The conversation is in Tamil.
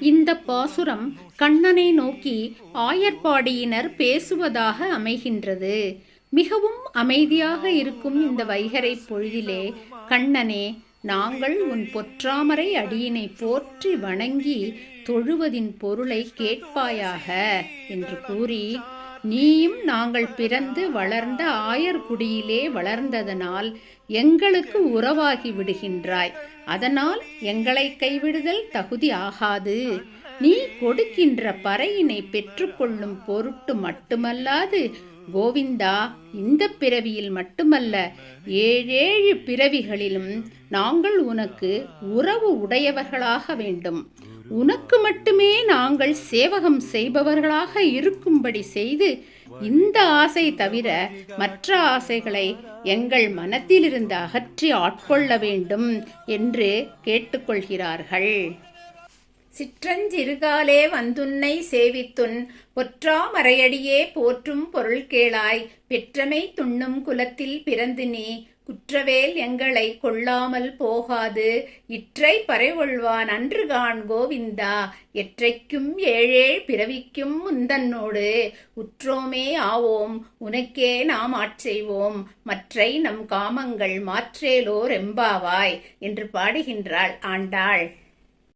இந்த பாசுரம் கண்ணனை நோக்கி ஆயர்பாடியினர் பேசுவதாக அமைகின்றது. மிகவும் அமைதியாக இருக்கும் இந்த வைகரை பொழுதிலே கண்ணனே நாங்கள் உன் பொற்றாமரை அடியினை போற்றி வணங்கி தொழுவதின் பொருளை கேட்பாயாக என்று கூறி நீயும் நாங்கள் பிறந்து வளர்ந்த ஆயர்குடியிலே வளர்ந்ததனால் எங்களுக்கு உறவாகி விடுகின்றாய். அதனால் எங்களை கைவிடுதல் தகுதி ஆகாது. நீ கொடுக்கின்ற பறையினை பெற்றுக்கொள்ளும் பொருட்டு மட்டுமல்லாது கோவிந்தா இந்த பிறவியில் மட்டுமல்ல ஏழேழு பிறவிகளிலும் நாங்கள் உனக்கு உறவு உடையவர்களாக வேண்டும். உனக்கு மட்டுமே நாங்கள் சேவகம் செய்பவர்களாக இருக்கும்படி செய்து இந்த ஆசை தவிர மற்ற ஆசைகளை எங்கள் மனத்திலிருந்து அகற்றி ஆட்கொள்ள வேண்டும் என்று கேட்டுக்கொள்கிறார்கள். சிற்றஞ்சிறுகாலே வந்துன்னை சேவித்துன் பொற்றாமரையடியே போற்றும் பொருள் கேளாய் பெற்றமை துண்ணும் குலத்தில் பிறந்து நீ குற்றவேல் எங்களை கொள்ளாமல் போகாது. இற்றை பறைகொள்வான் அன்று காண் கோவிந்தா. எற்றைக்கும் ஏழேழ் பிறவிக்கும் முந்தன்னோடு. உற்றோமே ஆவோம் உனக்கே நாம் ஆட்செய்வோம் மற்றை நம் காமங்கள் மாற்றேலோர் எம்பாவாய் என்று பாடுகின்றாள் ஆண்டாள்.